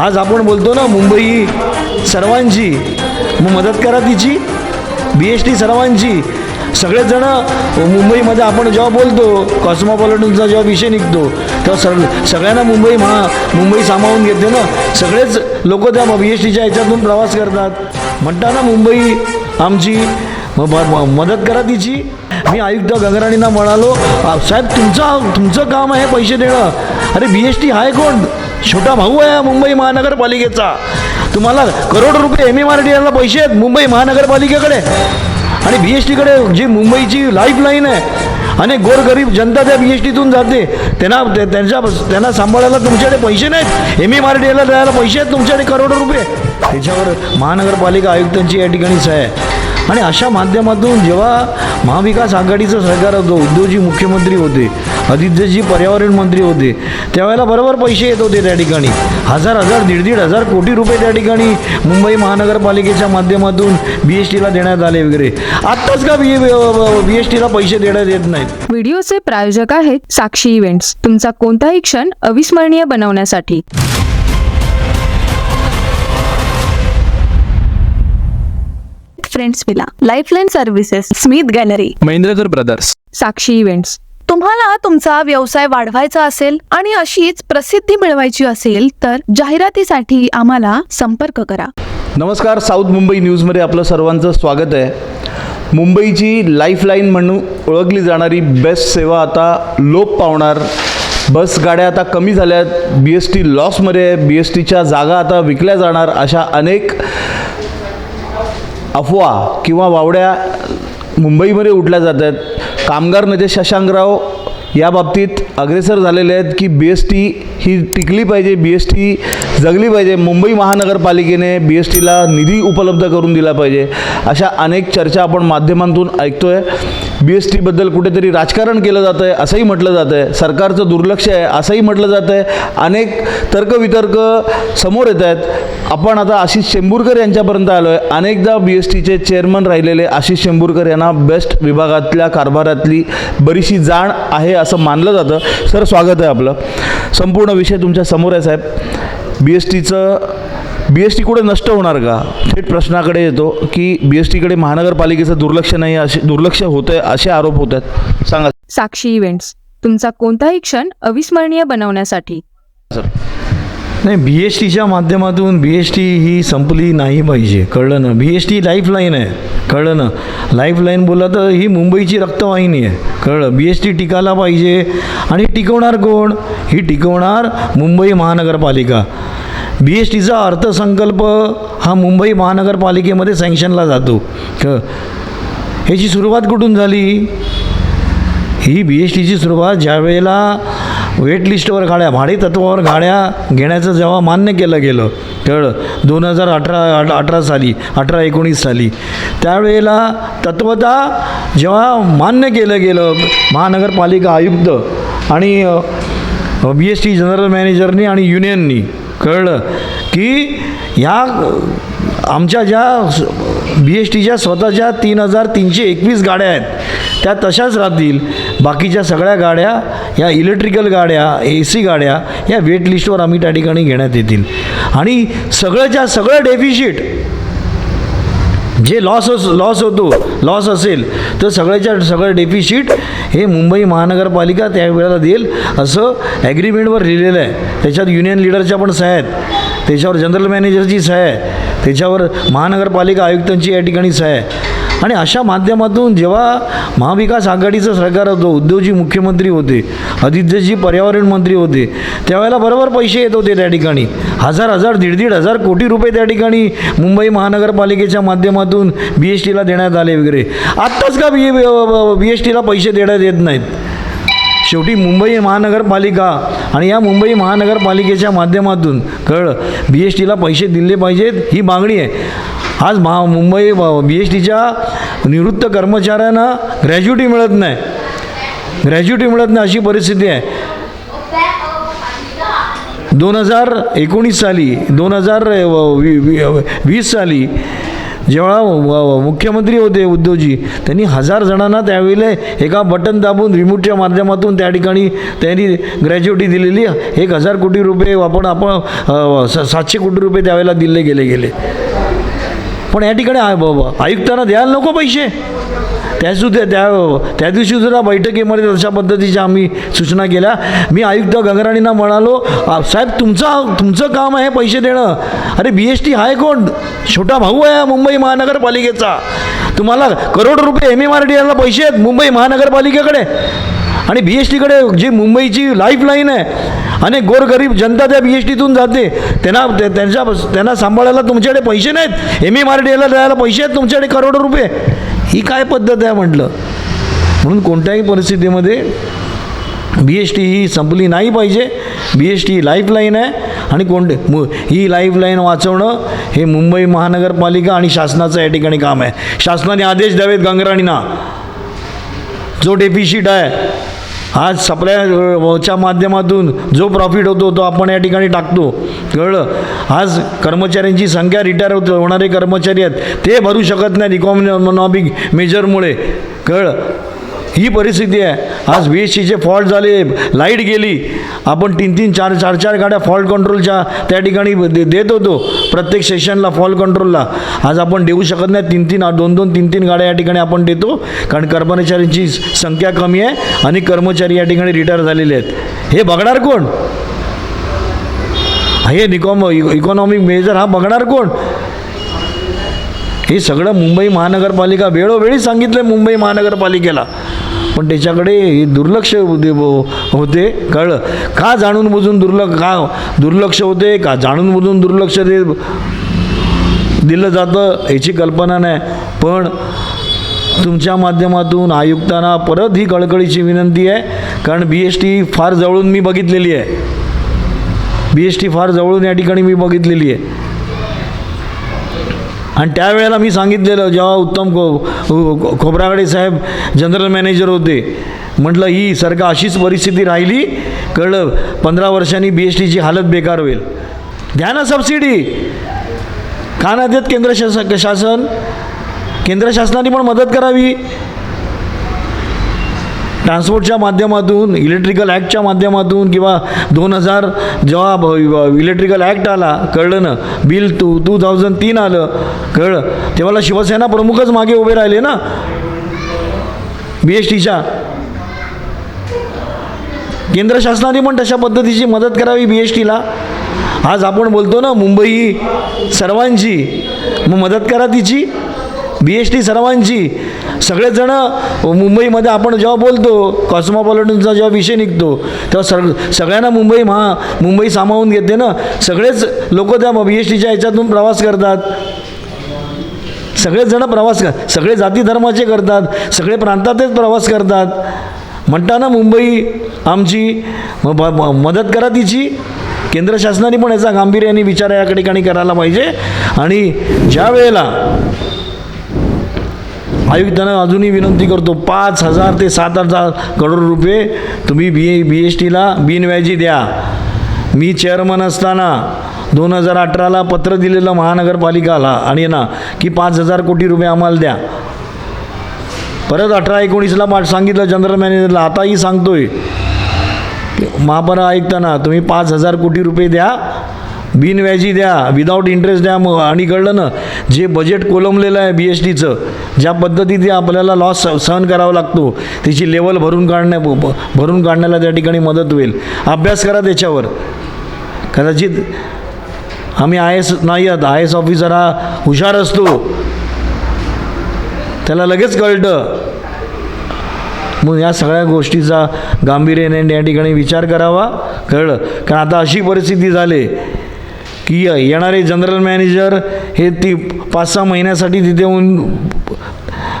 आज आपण बोलतो ना मुंबई सर्वांची. मग मदत करा तिची. बी एस टी सर्वांची. सगळेजण मुंबईमध्ये आपण जेव्हा बोलतो कॉस्मॉपॉलिटनचा जेव्हा विषय निघतो तेव्हा सग सगळ्यांना मुंबई महा मुंबई सामावून घेते ना. सगळेच लोक त्या बी एस टीच्या ह्याच्यातून प्रवास करतात. म्हणता ना मुंबई आमची. मग मदत करा तिची. मी आयुक्त गंगराणींना म्हणालो साहेब तुमचा तुमचं काम आहे पैसे देणं. अरे बी एस टी आहे कोण? छोटा भाऊ आहे मुंबई महानगरपालिकेचा. तुम्हाला करोड रुपये एम एम आर डी पैसे आहेत मुंबई महानगरपालिकेकडे. आणि बी एस टीकडे जी मुंबईची लाईफ लाईन आहे अनेक गोरगरीब जनता त्या बी एस टीतून जाते. त्यांना त्यांच्या त्यांना सांभाळायला तुमच्याकडे पैसे नाहीत. एम एम आर डी एला द्यायला पैसे आहेत तुमच्याकडे करोड रुपये. त्याच्यावर महानगरपालिका आयुक्तांची या ठिकाणीच आहे. आणि अशा माध्यमातून जेव्हा महाविकास आघाडीचं सरकार होतं उद्धवजी मुख्यमंत्री होते आदित्यजी पर्यावरण मंत्री होते त्यावेळेला बरोबर पैसे येत होते त्या ठिकाणी. हजार हजार दीड दीड हजार कोटी रुपये त्या ठिकाणी मुंबई महानगरपालिकेच्या माध्यमातून बी एस टीला देण्यात आले वगैरे. आत्ताच का बी बी एस टीला पैसे देण्यात येत नाहीत? व्हिडिओचे प्रायोजक आहेत साक्षी इव्हेंट्स. तुमचा कोणताही क्षण अविस्मरणीय बनवण्यासाठी. Friends villa lifeline services Smith gallery Mahendrakar brothers Sakshi events तुम्हाला तुमचा व्यवसाय वाढवायचा असेल आणि अशीच प्रसिद्धी मिळवायची असेल तर जाहिरातीसाठी आम्हाला संपर्क करा. नमस्कार साऊथ मुंबई न्यूजमध्ये आपलं सर्वांचं स्वागत आहे. मुंबईची लाईफलाईन म्हणून ओळखली जाणारी बेस्ट सेवा आता लोप पावणार. बस गाड्या आता कमी झाल्यात. बी एस टी लॉसमध्ये आहे. बी एस टीच्या जागा आता विकल्या जाणार अशा अनेक अफवा किंवा वावड्या मुंबईमध्ये उठल्या जात आहेत. कामगार नेते शशांकराव या बाबतीत अग्रेसर झालेले आहेत की बी एस टी ही टिकली पाहिजे बी एस टी जगली पाहिजे. मुंबई महानगरपालिकेने बी एस टीला निधी उपलब्ध करून दिला पाहिजे. अशा अनेक चर्चा आपण माध्यमांतून ऐकतो आहे बी एस टीबद्दल कुठेतरी राजकारण केलं जातं आहे असंही म्हटलं जातं आहे सरकारचं दुर्लक्ष आहे असंही म्हटलं जातं आहे अनेक तर्कवितर्क समोर येत आहेत. आपण आता आशिष शेंबूरकर यांच्यापर्यंत आलो आहे अनेकदा बी एस टीचे चेअरमन राहिलेले आशिष शेंबूरकर यांना बेस्ट विभागातल्या कारभारातली बरीचशी जाण आहे असं मानलं जातं. सर स्वागत आहे आपलं. संपूर्ण विषय तुमच्यासमोर आहे साहेब. बी एस टीचं बी एस टी कुठे नष्ट होणार का? थेट प्रश्नाकडे येतो की बी एस टीकडे महानगरपालिकेचं दुर्लक्ष नाही असे दुर्लक्ष होतं आहे असे आरोप होत आहेत. सांगा. साक्षी इव्हेंट्स तुमचा कोणताही क्षण अविस्मरणीय बनवण्यासाठी. सर. नाही बी एस टीच्या माध्यमातून बी एस टी ही संपली नाही पाहिजे. कळलं ना? बी एस टी लाईफलाईन आहे. कळलं ना? लाईफलाईन बोला तर ही मुंबईची रक्तवाहिनी आहे. कळलं? बी एस टी टिकायला पाहिजे. आणि टिकवणार कोण? ही टिकवणार मुंबई महानगरपालिका. बी एस टीचा अर्थसंकल्प हा मुंबई महानगरपालिकेमध्ये सँक्शनला जातो. ह्याची सुरुवात कुठून झाली? ही बी एस टीची सुरुवात ज्या वेळेला वेट लिस्टवर गाड्या भाडे तत्वावर गाड्या घेण्याचं जेव्हा मान्य केलं गेलं कळलं दोन हजार अठरा अठरा साली अठरा एकोणीस साली त्यावेळेला तत्वता जेव्हा मान्य केलं गेलं महानगरपालिका आयुक्त आणि बी एस टी जनरल मॅनेजरनी आणि युनियननी कळलं की ह्या आमच्या ज्या बी एस टीच्या स्वतःच्या तीन हजार तीनशे एकवीस गाड्या आहेत त्या तशाच राहतील. बाकीच्या सगळ्या गाड्या या इलेक्ट्रिकल गाड्या ए सी गाड्या या वेट लिस्टवर आम्ही त्या ठिकाणी घेण्यात येतील. आणि सगळ्याच्या सगळं डेफिशिट जे लॉस अस लॉस होतो लॉस असेल तर सगळ्याच्या सगळं डेफिशिट हे मुंबई महानगरपालिका त्यावेळेला देईल असं ॲग्रीमेंटवर लिहिलेलं आहे. त्याच्यात युनियन लिडरच्या पण सह्या आहेत. त्याच्यावर जनरल मॅनेजरची सह्या आहे. त्याच्यावर महानगरपालिका आयुक्तांची या ठिकाणी सह्या आहे. आणि अशा माध्यमातून जेव्हा महाविकास आघाडीचं सरकार होतं उद्धवजी मुख्यमंत्री होते आदित्यजी पर्यावरण मंत्री होते. त्यावेळेला बरोबर पैसे येत होते त्या ठिकाणी. हजार हजार दीड दीड हजार कोटी रुपये त्या ठिकाणी मुंबई महानगरपालिकेच्या माध्यमातून बी एस टीला देण्यात आले वगैरे. आत्ताच का बी बी एस टीला पैसे देण्यात येत नाहीत? शेवटी मुंबई महानगरपालिका आणि या मुंबई महानगरपालिकेच्या माध्यमातून कळलं बी एस टीला पैसे दिले पाहिजेत ही मागणी आहे. आज महा मुंबई बी एस टीच्या निवृत्त कर्मचाऱ्यांना ग्रॅज्युटी मिळत नाही. ग्रॅज्युटी मिळत नाही अशी परिस्थिती आहे. दोन हजार एकोणीस साली दोन हजार वीस साली जेव्हा मुख्यमंत्री होते उद्धवजी त्यांनी हजार जणांना त्यावेळेला एका बटन दाबून रिमोटच्या माध्यमातून त्या ठिकाणी त्यांनी ग्रॅज्युटी दिलेली. एक हजार कोटी रुपये आपण आपण स- सातशे कोटी रुपये त्यावेळेला दिले गेले गेले. पण या ठिकाणी आहे बाबा आयुक्तांना द्यायला नको पैसे. त्या सुद्धा त्या त्या दिवशी सुद्धा बैठकीमध्ये तशा पद्धतीच्या आम्ही सूचना केल्या. मी आयुक्त गंगराणींना म्हणालो साहेब तुमचा तुमचं काम आहे पैसे देणं. अरे बी एस टी आहे कोण? छोटा भाऊ आहे मुंबई महानगरपालिकेचा. तुम्हाला करोड रुपये एम एम आर डी एलला पैसे आहेत मुंबई महानगरपालिकेकडे. आणि बी एस टीकडे जी मुंबईची लाईफलाईन आहे आणि गोरगरीब जनता त्या बी एस टीतून जाते त्यांना त्यांच्या त्यांना सांभाळायला तुमच्याकडे पैसे नाहीत. एम एम आर डी एला द्यायला पैसे आहेत तुमच्याकडे करोडो रुपये. ही काय पद्धत आहे म्हटलं? म्हणून कोणत्याही परिस्थितीमध्ये बी एस टी ही संपली नाही पाहिजे. बी एस टी ही लाईफलाईन आहे. आणि कोणते मु ही लाईफलाईन वाचवणं हे मुंबई महानगरपालिका आणि शासनाचं या ठिकाणी काम आहे. शासनाने आदेश द्यावेत गंगराणींना. जो डेफिशिट आहे आज सप्लायच्या माध्यमातून जो प्रॉफिट होतो तो आपण या ठिकाणी टाकतो. कळलं? आज कर्मचाऱ्यांची संख्या रिटायर होत होणारे कर्मचारी आहेत ते भरू शकत नाहीत इकॉनॉमिक मेजरमुळे कळलं? ही परिस्थिती आहे. आज बी एस सीचे फॉल्ट झाले लाइट गेली. आपण तीन तीन चार चार चार गाड्या फॉल्ट कंट्रोलच्या त्या ठिकाणी दे देत होतो. प्रत्येक सेशनला फॉल्ट कंट्रोलला आज आपण देऊ शकत नाही. तीन तीन दोन दोन तीन तीन गाड्या या ठिकाणी आपण देतो. कारण कर्मचाऱ्यांची संख्या कमी आहे आणि कर्मचारी या ठिकाणी रिटायर झालेले आहेत. हे बघणार कोण? हे निकॉम इकॉनॉमिक मेजर हा बघणार कोण? हे सगळं मुंबई महानगरपालिका वेळोवेळी सांगितलं मुंबई महानगरपालिकेला. पण त्याच्याकडे हे दुर्लक्ष होते होते कळलं? का जाणून बुजून दुर्लक्ष का दुर्लक्ष होते का जाणून बुजून दुर्लक्ष दे दिलं जातं याची कल्पना नाही. पण तुमच्या माध्यमातून आयुक्तांना परत ही कळकळीची विनंती आहे कारण बी एस टी फार जवळून मी बघितलेली आहे. बी एस टी फार जवळून या ठिकाणी मी बघितलेली आहे. आणि त्यावेळेला मी सांगितलेलं जेव्हा उत्तम खो खोबरागडे साहेब जनरल मॅनेजर होते म्हटलं ही सरकार अशीच परिस्थिती राहिली कळलं पंधरा वर्षांनी बी एस टीची हालत बेकार होईल. द्या ना सबसिडी का ना देत केंद्र शासन? केंद्र शासनाने पण मदत करावी. ट्रान्सपोर्टच्या माध्यमातून इलेक्ट्रिकल ॲक्टच्या माध्यमातून किंवा दोन हजार जेव्हा इलेक्ट्रिकल ॲक्ट आला कळलं ना? बिल टू टू थाउजंड तीन आलं कळलं? तेव्हाला शिवसेना प्रमुखच मागे उभे राहिले ना? बी एस टीच्या केंद्र शासनाने पण तशा पद्धतीची मदत करावी बी एस टीला आज आपण बोलतो ना मुंबई सर्वांची मग मदत करा तिची. बी एस टी सर्वांची. सगळेच जण मुंबईमध्ये आपण जेव्हा बोलतो कॉस्मॉपॉलिटनचा जेव्हा विषय निघतो तेव्हा सग सगळ्यांना मुंबई महा मुंबई सामावून घेते ना? सगळेच लोक त्या बी एस टीच्या ह्याच्यातून प्रवास करतात. सगळेच जण प्रवास कर सगळे जाती धर्माचे करतात सगळे प्रांतातच प्रवास करतात. म्हणताना मुंबई आमची म- मदत करा तिची. केंद्र शासनाने पण याचा गांभीर्याने विचार या ठिकाणी करायला पाहिजे. आणि ज्या वेळेला आयुक्तांना अजूनही विनंती करतो पाच हजार ते सात हजार करोड रुपये तुम्ही बी बी एस टीला बिनव्याजी द्या. मी चेअरमन असताना दोन हजार अठराला पत्र दिलेलं महानगरपालिकाला आणि ना की पाच हजार कोटी रुपये आम्हाला द्या. परत अठरा एकोणीसला मा सांगितलं जनरल मॅनेजरला आताही सांगतोय. महापरा ऐकताना तुम्ही पाच हजार कोटी रुपये द्या बिनव्याजी द्या विदाऊट इंटरेस्ट द्या मग आणि कळलं ना जे बजेट कोलमलेलं आहे बी एस टीचं ज्या पद्धतीने आपल्याला लॉस सहन करावा लागतो त्याची लेवल भरून काढण्या भरून काढण्याला त्या ठिकाणी मदत होईल. अभ्यास करा त्याच्यावर. कदाचित आम्ही आय एस नाही आहात आय एस ऑफिसर हा हुशार असतो. त्याला लगेच कळतं. मग या सगळ्या गोष्टीचा गांभीर्याने या ठिकाणी विचार करावा कळलं. कारण आता अशी परिस्थिती झाली की येणारे जनरल मॅनेजर हे ती पाच सहा महिन्यासाठी तिथे येऊन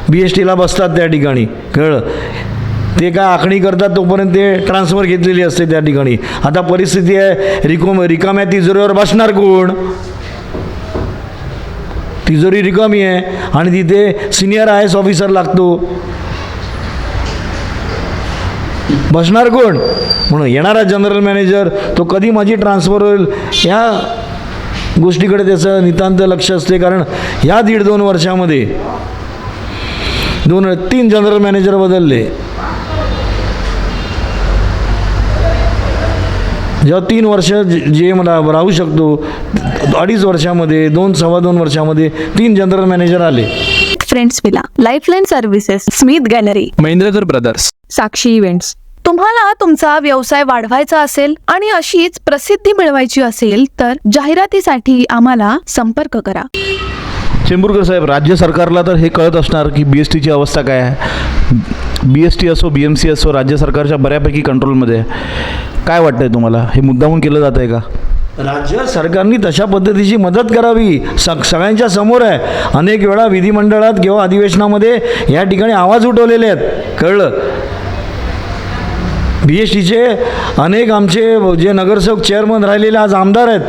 बी एस टीला बसतात त्या ठिकाणी. कळलं? ते काय आखणी करतात तोपर्यंत ते ट्रान्सफर घेतलेली असते त्या ठिकाणी. आता परिस्थिती आहे रिकोम रिकाम्या तिजोरीवर बसणार कोण? तिजोरी रिकामी आहे आणि तिथे सिनियर आय एस ऑफिसर लागतो. बसणार कोण? म्हणून येणारा जनरल मॅनेजर तो कधी माझी ट्रान्सफर होईल? या गोष्टीकडे त्याचं नितांत लक्ष असते कारण ह्या दीड दोन वर्षामध्ये दोन तीन जनरल मॅनेजर बदलले. जेव्हा तीन वर्ष जे मला राहू शकतो अडीच वर्षामध्ये दोन सव्वा दोन वर्षामध्ये तीन जनरल मॅनेजर आले. Friends villa lifeline services Smith gallery Mahendrakar brothers Sakshi events तुम्हाला तुमचा व्यवसाय वाढवायचा असेल आणि अशीच प्रसिद्धी मिळवायची असेल तर जाहिरातीसाठी आम्हाला संपर्क करा. चेंबूरकर साहेब राज्य सरकारला तर हे कळत असणार की बी एस टीची अवस्था काय आहे. बी एस टी असो बी एम सी असो राज्य सरकारच्या बऱ्यापैकी कंट्रोलमध्ये आहे. काय वाटतंय तुम्हाला? हे मुद्दामून केलं जात आहे का? राज्य सरकारने तशा पद्धतीची मदत करावी. सग सगळ्यांच्या समोर आहे. अनेक वेळा विधिमंडळात किंवा अधिवेशनामध्ये या ठिकाणी आवाज उठवलेले आहेत. कळलं? बी एस टीचे अनेक आमचे जे नगरसेवक चेअरमन राहिलेले आज आमदार आहेत.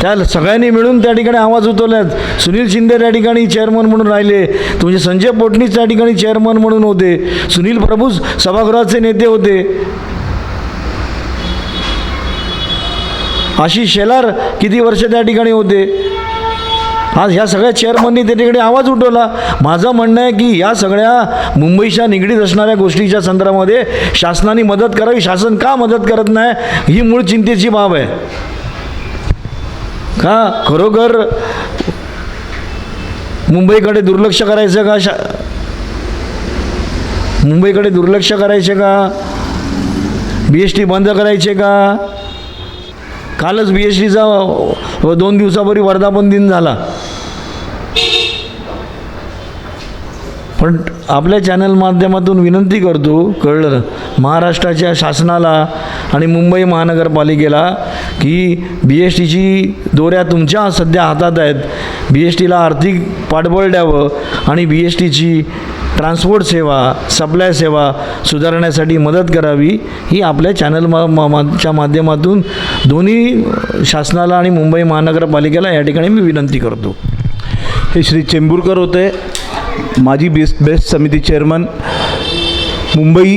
त्या सगळ्यांनी मिळून त्या ठिकाणी आवाज उठवले आहेत सुनील शिंदे त्या ठिकाणी चेअरमन म्हणून राहिले. तुमचे संजय पोटणीस त्या ठिकाणी चेअरमन म्हणून होते. सुनील प्रभू सभागृहाचे नेते होते. आशिष शेलार किती वर्ष त्या ठिकाणी होते? आज ह्या सगळ्या चेअरमननी त्याच्याकडे आवाज उठवला. माझं म्हणणं आहे की या सगळ्या मुंबईच्या निगडीत असणाऱ्या गोष्टीच्या संदर्भामध्ये शासनाने मदत करावी. शासन का मदत करत नाही? ही मूळ चिंतेची बाब आहे. का खरोखर मुंबईकडे दुर्लक्ष करायचं का? शा मुंबईकडे दुर्लक्ष करायचे का? बी एस टी बंद करायचे का? कालच बी एस टीचा दोन दिवसापूर्वी वर्धापन दिन झाला. पण आपल्या चॅनल माध्यमातून विनंती करतो कळलं महाराष्ट्राच्या शासनाला आणि मुंबई महानगरपालिकेला की बी एस टीची दोऱ्या तुमच्या सध्या हातात आहेत. बी एस टीला आर्थिक पाठबळ द्यावं आणि बी एस टीची ट्रान्सपोर्ट सेवा सप्लाय सेवा सुधारण्यासाठी मदत करावी ही आपल्या चॅनल मा मा- मा- च्या माध्यमातून दोन्ही शासनाला आणि मुंबई महानगरपालिकेला या ठिकाणी मी विनंती करतो. हे श्री चेंबूरकर होते. माजी बेस्ट बेस्ट समिती चेअरमन मुंबई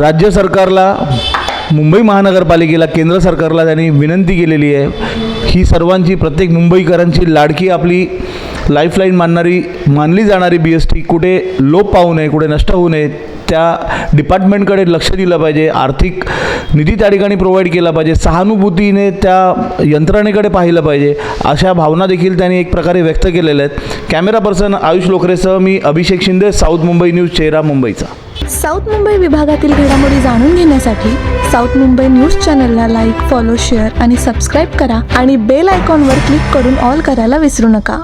राज्य सरकारला मुंबई महानगरपालिकेला केंद्र सरकारला त्यांनी विनंती केलेली आहे. ही सर्वांची प्रत्येक मुंबईकरांची लाडकी आपली लाईफलाईन मानणारी मानली जाणारी बी एस टी कुठे लोप पाहू नये कुठे नष्ट होऊ नये त्या डिपार्टमेंटकडे लक्ष दिलं पाहिजे. आर्थिक निधी त्या ठिकाणी प्रोव्हाइड केला पाहिजे. सहानुभूतीने त्या यंत्रणेकडे पाहिलं पाहिजे. अशा भावना देखील त्यांनी एक प्रकारे व्यक्त केलेल्या आहेत. कॅमेरा पर्सन आयुष लोकरेसह मी अभिषेक शिंदे साऊथ मुंबई न्यूज चेहरा मुंबईचा. साऊथ मुंबई विभागातील घडामोडी जाणून घेण्यासाठी साऊथ मुंबई न्यूज चॅनलला लाईक फॉलो शेअर आणि सबस्क्राईब करा आणि बेल आयकॉनवर क्लिक करून ऑल करायला विसरू नका.